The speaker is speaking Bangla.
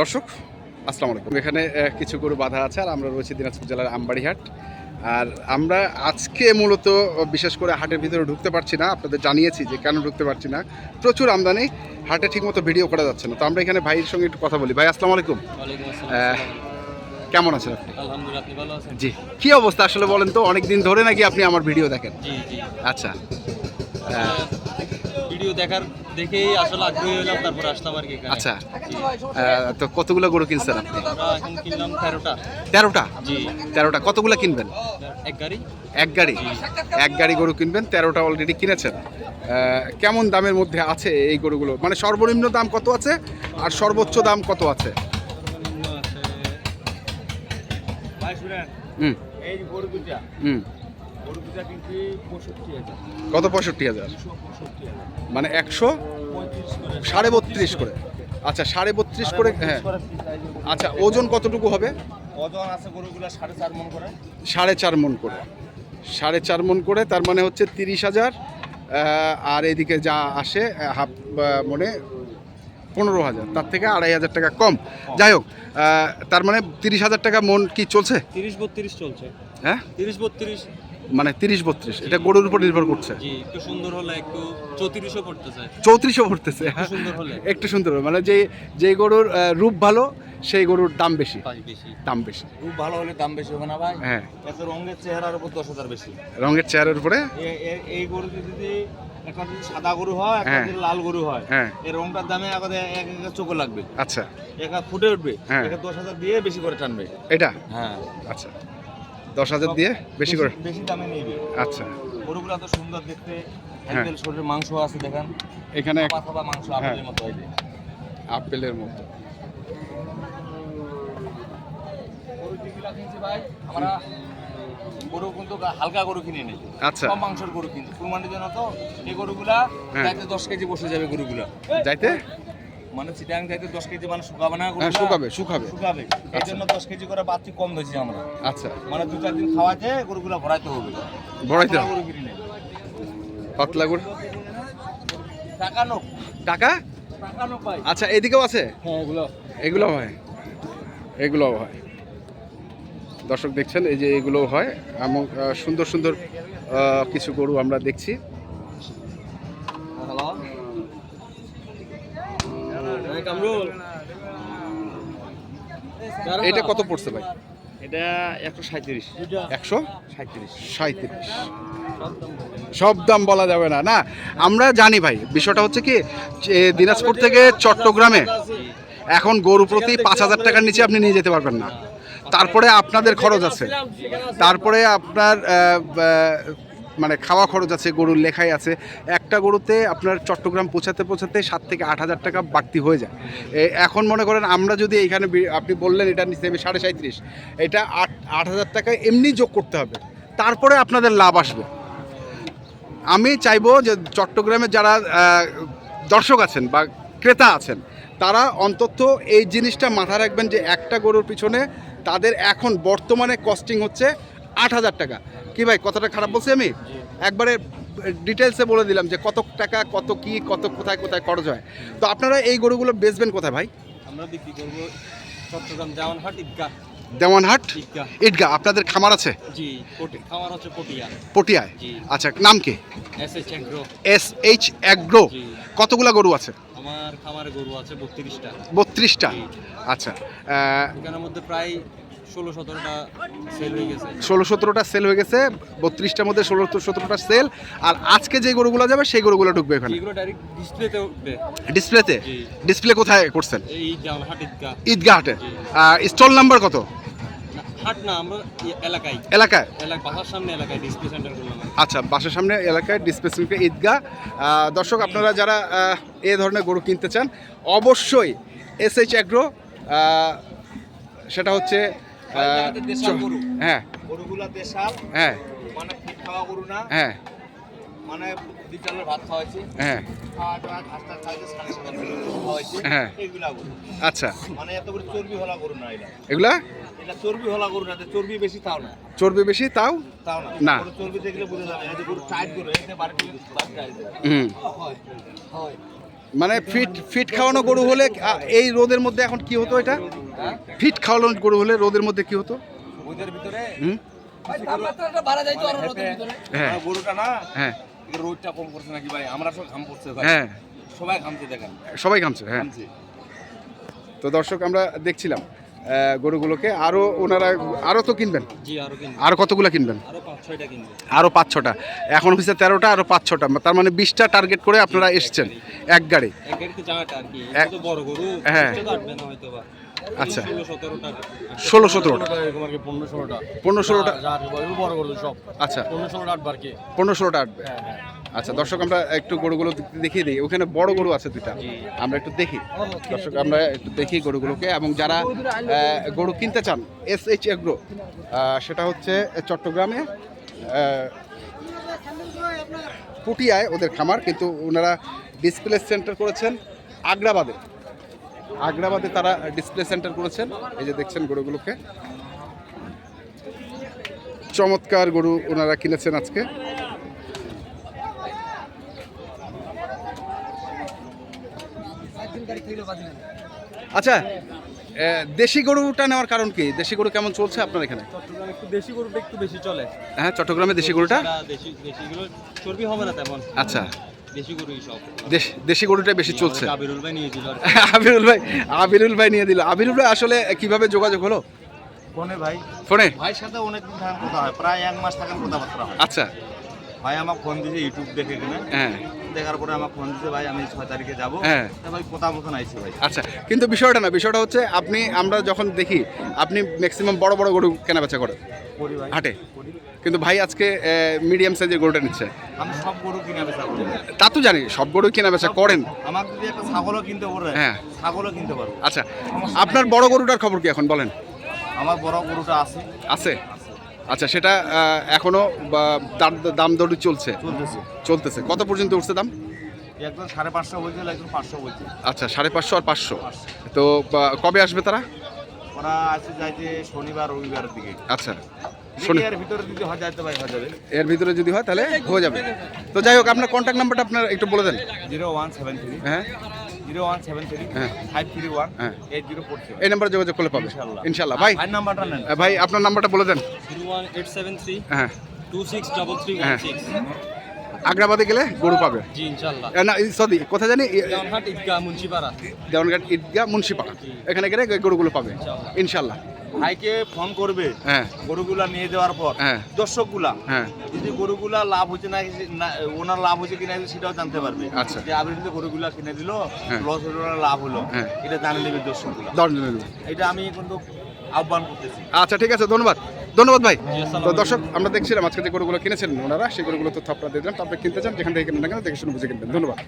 দর্শক আসসালামু আলাইকুম। এখানে কিছু গরু বাধা আছে আর আমরা রয়েছি দিনাজপুর জেলার আমবাড়িহাট। আর আমরা আজকে মূলত বিশেষ করে হাটের ভিতরে ঢুকতে পারছি না আপনাদের জানিয়েছি যে কেন ঢুকতে পারছি না। প্রচুর আমদানি হাটে ঠিকমতো ভিডিও করা যাচ্ছে না। তো আমরা এখানে ভাইয়ের সঙ্গে একটু কথা বলি। ভাই আসসালামু আলাইকুম। কেমন আছেন আপনি? জি। কি অবস্থা আসলে বলেন তো? অনেক দিন ধরে নাকি আপনি আমার ভিডিও দেখেন? আচ্ছা। ভিডিও দেখার দেখেই আসলে আগ্রহী হলাম তারপর আসলাম আর কি আচ্ছা তো কতগুলো গরু কিনছেন আপনি? এখন কিনলাম তেরোটা। তেরোটা? জি। তেরোটা। কতগুলো কিনবেন? এক গাড়ি। এক গাড়ি? এক গাড়ি গরু কিনবেন তেরোটা অলরেডি কিনেছেন। কেমন দামের মধ্যে আছে এই গরুগুলো? মানে সর্বনিম্ন দাম কত আছে আর সর্বোচ্চ দাম কত আছে? হুম। এই গরু হুম। গরু দুটা কিন্তু পঁয়ষট্টি হাজার কত পঁয়ষট্টি হাজার? মানে একশো সাড়ে বত্রিশ করে। আচ্ছা সাড়ে বত্রিশ করে হ্যাঁ। আচ্ছা ওজন কতটুকু হবে? ওজন আছে গরুগুলা সাড়ে চার মন করে। সাড়ে চার মন করে। সাড়ে চার মন করে তার মানে হচ্ছে তিরিশ হাজার আর এদিকে যা আসে হাফ মানে পনেরো হাজার। তার থেকে আড়াই হাজার টাকা কম। যাই হোক তার মানে তিরিশ হাজার টাকা মন কি চলছে? তিরিশ বত্রিশ চলছে। হ্যাঁ? তিরিশ বত্রিশ মানে তিরিশ বত্রিশ। এটা গরুর উপর নির্ভর করছে। একটু সুন্দর হলে একটু চৌত্রিশও পড়তে চায় চৌত্রিশও ভরতেছে একটু সুন্দর হলে। একটু সুন্দর মানে যে যে গরুর রূপ ভালো সেই গরুর দাম বেশি। দাম বেশি। খুব ভালো হলে দাম বেশি হবে না ভাই? হ্যাঁ। এত রঙের চেহারার উপর দশ হাজার বেশি। রঙের চেহারার উপরে? এই গরু যদি একটা যদি সাদা গরু হয় একটা হ্যাঁ। যদি লাল গরু হয় হ্যাঁ। এই রংটার দামে এক এক এক চোখে লাগবে। আচ্ছা। এক এক ফুটে উঠবে। হ্যাঁ। দশ হাজার দিয়ে বেশি করে টানবে। এটা? হ্যাঁ। আচ্ছা। দশ হাজার দিয়ে বেশি করে? বেশি দামে নিবে আচ্ছা। গরুগুলা তো সুন্দর দেখতে হ্যাঁ। হ্যাঁ শরীরের মাংস আছে দেখেন। এখানে এক মাংস আপেলের মতো হয় আপেলের মতো। যেগুলা কিনছি ভাই আমরা গরু কিন্তু হালকা গরু কিনে নেই। আচ্ছা। কম মাংসের গরু কিনছি। কুরবানির জন্য তো এই গরুগুলা হ্যাঁ। যাইতে দশ কেজি বসে যাবে গরুগুলা। যাইতে? মানে চিটাং যাইতে দশ কেজি মানে শুকাবে না হ্যাঁ শুকাবে শুকাবে। শুকাবে। এই জন্য দশ কেজি করে বাচ্চি কম ধরছি আমরা। আচ্ছা। মানে দু চার দিন খাওয়াতে গরুগুলা ভরাইতে হবে। পাতলা হবে। গরু পাতলা গুড় টাকা নোক। টাকা? আচ্ছা এদিকেও আছে? হ্যাঁ এগুলো। এগুলো হয়। এগুলো হয়। দর্শক দেখছেন এই যে এগুলো হয়। এমন সুন্দর সুন্দর কিছু গরু আমরা দেখছি। এটা কত পড়ছে ভাই? এটা একশো সাঁত্রিশ একশো? সাঁত্রিশ সাঁত্রিশ সব দাম বলা যাবে না না? আমরা জানি ভাই বিষয়টা হচ্ছে কি দিনাজপুর থেকে চট্টগ্রামে এখন গরু প্রতি পাঁচ হাজার টাকার নিচে আপনি নিয়ে যেতে পারবেন না। তারপরে আপনাদের খরচ আছে। তারপরে আপনার মানে খাওয়া খরচ আছে, গরুর লেখাই আছে। একটা গরুতে আপনার চট্টগ্রাম পৌঁছাতে পৌঁছাতে সাত থেকে আট হাজার টাকা বাড়তি হয়ে যায়। এখন মনে করেন আমরা যদি এইখানে আপনি বললেন এটা নিচে সাড়ে সাঁত্রিশ এটা আট আট হাজার টাকা এমনি যোগ করতে হবে। তারপরে আপনাদের লাভ আসবে। আমি চাইব যে চট্টগ্রামে যারা দর্শক আছেন বা ক্রেতা আছেন, তারা অন্তত এই জিনিসটা মাথায় রাখবেন যে একটা গরুর পিছনে তাদের এখন বর্তমানে কস্টিং হচ্ছে আট হাজার টাকা। কি ভাই কথাটা খারাপ বলছি আমি? একবারে ডিটেলসে বলে দিলাম যে কত টাকা কত কি কত কোথায় কোথায় খরচ হয়। তো আপনারা এই গরুগুলো বেচবেন কোথায় ভাই? আমরা বিক্রি করব চট্টগ্রাম জামানহাট ঈদগাহ। দেওয়ানহাট? ঈদগাহ। আপনাদের খামার আছে? জি খামার হচ্ছে পটিয়া। পটিয়ায়? আচ্ছা নাম কি? S H agro S H agro. কতগুলা গরু আছে? আমার খামারে গরু আছে বত্রিশটা। বত্রিশটা। আচ্ছা এখানের মধ্যে প্রায় ষোলো সতেরোটা সেল হয়ে গেছে। ষোলো সতেরোটা সেল হয়ে গেছে বত্রিশটার মধ্যে ষোলো সতেরোটা সেল আর আজকে যে গরুগুলো যাবে সেই গরুগুলো ঢুকবে এখানে। এগুলো ডাইরেক্ট ডিসপ্লেতে উঠবে। ডিসপ্লেতে ডিসপ্লে কোথায় করছেন? এই ঈদগাহ। ঈদগাহ হাটে? স্টল নাম্বার কত? হাট না আমরা এলাকায়। এলাকায়? বাসার সামনে এলাকায় ডিসপ্লে সেন্টার করলাম আর কি। আচ্ছা বাসার সামনে এলাকায় ডিসপ্লে ঈদগাহ। দর্শক আপনারা যারা এ ধরনের গরু কিনতে চান অবশ্যই এস এইচ অ্যাগ্রো সেটা হচ্ছে হ্যাঁ। গরুগুলা দেশাল হ্যাঁ। মানে ফিট খাওয়া গরু না। হ্যাঁ। মানে ভাত হ্যাঁ খাওয়া দাওয়া ঘাস টাস খাইছে সাড়ে সাত কিলো খাওয়াইছি হ্যাঁ। এগুলা গরু। আচ্ছা। মানে এত করে চর্বি হলা গরু না এগুলা। এটা চর্বি হলা গরু না চর্বি বেশি তাও না। চর্বি বেশি তাও? তাও না। না। চর্বি দেখলে বুঝে যাবে এই যে গরু টাইট গরু এই যে বাড়ি বাড়ি হুম। হয় হয়। মানে ফিট ফিট খাওয়ানো গরু হলে এই রোদের মধ্যে এখন কি হতো এটা? ফিট খাওয়ানো গরু হলে রোদের মধ্যে কি হতো? ভিতরে? হুম? হ্যাঁ। গরুটা না হ্যাঁ। রোদটা কম করছে নাকি ভাই? আমরা সব ঘাম পড়ছে হ্যাঁ। সবাই ঘামছে দেখেন। সবাই ঘামছে হ্যাঁ। তো দর্শক আমরা দেখছিলাম গরুগুলোকে আরও ওনারা আরও তো কিনবেন জি আরও আরও কতগুলো কিনবেন আরও পাঁচ আরও পাঁচ ছটা এখন হচ্ছে তেরোটা আরও পাঁচ ছটা তার মানে বিশটা টার্গেট করে আপনারা এসছেন এক গাড়ি এক গাড়িতে জামাটা আর কি এক- এটা তো বড় গরু হ্যাঁ। আচ্ছা। ষোলো সতেরোটা পনেরো ষোলোটা আচ্ছা পনেরো ষোলোটা আটবার পনেরো ষোলোটা আটবে আচ্ছা দর্শক আমরা একটু গরুগুলো দেখিয়ে দিই। ওখানে বড় গরু আছে দুইটা। আমরা একটু দেখি। দর্শক আমরা একটু দেখি গরুগুলোকে। এবং যারা গরু কিনতে চান এস এইচ এগ্রো সেটা হচ্ছে চট্টগ্রামে পুটিয়ায় ওদের খামার। কিন্তু ওনারা ডিসপ্লে সেন্টার করেছেন আগ্রাবাদে। আগ্রাবাদে তারা ডিসপ্লে সেন্টার করেছেন। এই যে দেখছেন গরুগুলোকে। চমৎকার গরু ওনারা কিনেছেন আজকে। আচ্ছা দেশি গরুটা নেওয়ার কারণ কি? দেশি গরু কেমন চলছে আপনার এখানে? চট্টগ্রামে একটু দেশি গরুটা একটু বেশি চলে। হ্যাঁ চট্টগ্রামে দেশি গরুটা? দেশি দেশিগুলো চর্বি হবে না তেমন। আচ্ছা। দেশি গরুই সব। দেশ দেশি গরুটা বেশি চলছে। কাবিরুল ভাই আবিরুল ভাই আবিরুল ভাই নিয়ে দিল। আবিরুল ভাই আসলে কীভাবে যোগাযোগ হলো? ফোনে ভাই। ফোনে? ভাইয়ের সাথে অনেকদিন কথা হয় প্রায় এক মাস থাকার কথাবার্তা আচ্ছা। ভাই আমাকে ফোন দিয়েছে ইউটিউব দেখে কিনে। হ্যাঁ। দেখার পরে আমাকে ফোন দিয়েছে ভাই আমি ছয় তারিখে যাব। হ্যাঁ। তা ভাই কথা মতন আইছি ভাই। আচ্ছা কিন্তু বিষয়টা না বিষয়টা হচ্ছে আপনি আমরা যখন দেখি আপনি ম্যাক্সিমাম বড় বড় গরু কেনা বেচা করেন। করি হাটে। কিন্তু ভাই আজকে মিডিয়াম সাইজের গরুটা নিচ্ছে। আমি সব গরু কিনে বেচা করি। তা তো জানি সব গরু কেনা বেচা করেন। আমাকে যদি একটা ছাগলও কিনতে পারে হ্যাঁ। ছাগলও কিনতে পারব আচ্ছা আপনার বড় গরুটার খবর কি এখন বলেন। আমার বড় গরুটা আছে। আছে? আচ্ছা সেটা এখনও দাম দড়ি চলছে? চলতেছে। কত পর্যন্ত উঠছে দাম? একজন সাড়ে পাঁচশো বলছে একজন পাঁচশো বলছে আচ্ছা সাড়ে পাঁচশো আর পাঁচশো। তো কবে আসবে তারা? ওরা আছে যাইতে শনিবার রবিবারের দিকে। আচ্ছা এর ভিতরে যদি হয় যাইতে ভাই হয়ে যাবে। এর ভিতরে যদি হয় তাহলে হয়ে যাবে। তো যাই হোক আপনার কন্ট্যাক্ট নাম্বারটা আপনার একটু বলে দেন। জিরো ওয়ান সেভেন থ্রি হ্যাঁ। জিরো ওয়ান সেভেন থ্রি হ্যাঁ। ফাইভ থ্রি ওয়ান হ্যাঁ। এইট জিরো ফোর এই নাম্বারে যোগাযোগ করলে পাবে ইনশাল্লাহ। ভাই ভাই নাম্বারটা নেন ভাই আপনার নাম্বারটা বলে দেন zero one eight seven three হ্যাঁ টু সিক্স ডবল থ্রি হ্যাঁ। সিক্স আগ্রাবাদে গেলে গরু পাবে? জি না সরি কোথায় জানি দেওয়ানহাট ঈদগাহ মুন্সিপাড়া। দেওয়ানঘাট ঈদগাহ মুন্সিপাড়া। এখানে গেলে গরুগুলো পাবে। ইনশাল্লাহ ভাইকে ফোন করবে হ্যাঁ। গরুগুলা নিয়ে যাওয়ার পর। হ্যাঁ। দর্শকগুলা হ্যাঁ। যদি গরুগুলা লাভ হচ্ছে না ওনার লাভ হচ্ছে কিনা সেটাও জানতে পারবে। আচ্ছা। যে আপনি যদি গরুগুলা কিনে দিল হ্যাঁ। লস হলো না লাভ হলো। হ্যাঁ। এটা জানে নেবে দর্শকগুলা। এটা আমি কিন্তু আহ্বান করতেছি। আচ্ছা ঠিক আছে ধন্যবাদ। ধন্যবাদ ভাই। তো দর্শক আমরা দেখছিলাম আজকে যে গরুগুলো কিনেছেন ওনারা সেই গরুগুলো তথ্য আপনারা দিলাম তো আপনি কিনতে চান যেখান থেকে কিনবেন না কেন দেখে শুনে বুঝে কিনবেন। ধন্যবাদ।